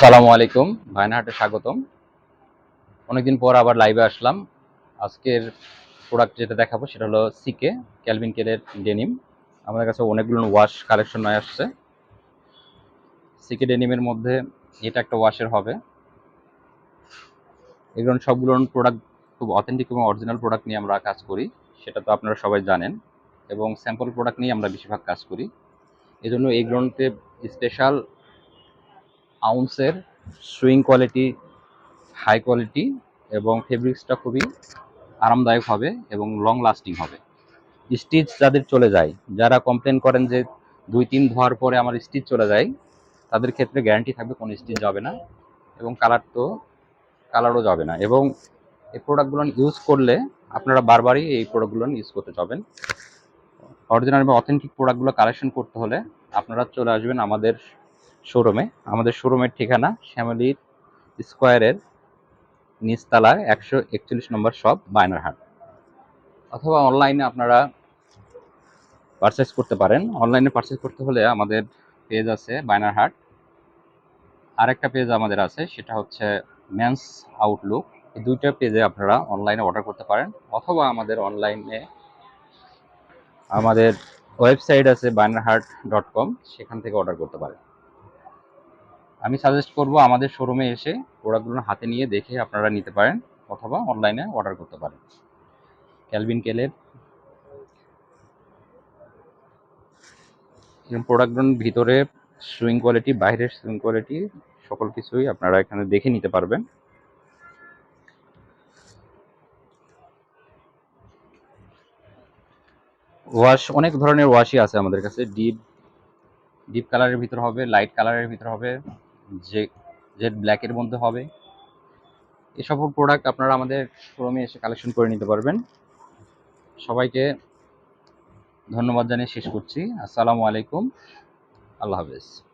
আসসালামু আলাইকুম। ভায়নাহাটে স্বাগতম। অনেকদিন পর আবার লাইভে আসলাম। আজকের প্রোডাক্ট যেটা দেখাবো সেটা হলো সিকে ক্যালভিন কেলের ডেনিম আমাদের কাছে অনেকগুলো ওয়াশ কালেকশন নয় আসছে। সিকে ডেনিমের মধ্যে এটা একটা ওয়াশের হবে। এগুলো সবগুলো প্রোডাক্ট খুব অথেন্টিক এবং অরিজিনাল প্রোডাক্ট নিয়ে আমরা কাজ করি। সেটা তো আপনারা সবাই জানেন। এবং স্যাম্পল প্রোডাক্ট নিয়ে আমরা বেশিরভাগ কাজ করি। এই জন্য এই গ্রন্থে স্পেশাল আউন্সের সুইং কোয়ালিটি, হাই কোয়ালিটি এবং ফেব্রিক্সটা খুবই আরামদায়ক হবে এবং লং লাস্টিং হবে। স্টিচ যাদের চলে যায়, যারা কমপ্লেন করেন যে দুই তিন ধোয়ার পরে আমার স্টিচ চলে যায়, তাদের ক্ষেত্রে গ্যারান্টি থাকবে কোনো স্টিচ যাবে না এবং কালার তো কালারও যাবে না এবং এই প্রোডাক্টগুলো ইউজ করলে আপনারা বারবারই এই প্রোডাক্টগুলো ইউজ করতে যাবেন। অরিজিনাল এবং অথেন্টিক প্রোডাক্টগুলো কালেকশন করতে হলে আপনারা চলে আসবেন আমাদের শোরুমে আমাদের শোরুমের ঠিকানা শ্যামলী স্কোয়ারের নিচতলায় একশো একচল্লিশ নম্বর শপ বায়নারহাট। অথবা অনলাইনে আপনারা পারচেস করতে পারেন। অনলাইনে পারচেস করতে হলে আমাদের পেজ আছে বায়নারহাট। আরেকটা পেজ আমাদের আছে, সেটা হচ্ছে ম্যানস আউটলুক এই দুইটা পেজে আপনারা অনলাইনে অর্ডার করতে পারেন। অথবা আমাদের অনলাইনে আমাদের ওয়েবসাইট আছে বায়নারহাট ডট কম সেখান থেকে অর্ডার করতে পারেন। আমি সাজেস্ট করব আমাদের শোরুমে এসে প্রোডাক্টগুলো হাতে নিয়ে দেখে আপনারা নিতে পারেন অথবা অনলাইনে অর্ডার করতে পারেন। ক্যালভিন কেলের প্রোডাক্টগুলোর ভিতরে সুইং কোয়ালিটি বাইরের সুইং কোয়ালিটি সকল কিছুই আপনারা এখানে দেখে নিতে পারবেন। ওয়াশ অনেক ধরনের ওয়াশই আছে আমাদের কাছে। ডিপ ডিপ কালারের ভিতর হবে লাইট কালারের ভিতর হবে। যে জেড ব্ল্যাকের মধ্যে হবে। এসব প্রোডাক্ট আপনারা আমাদের শোরুমে এসে কালেকশন করে নিতে পারবেন। সবাইকে ধন্যবাদ জানিয়ে শেষ করছি। আসসালামু আলাইকুম। আল্লাহ হাফেজ।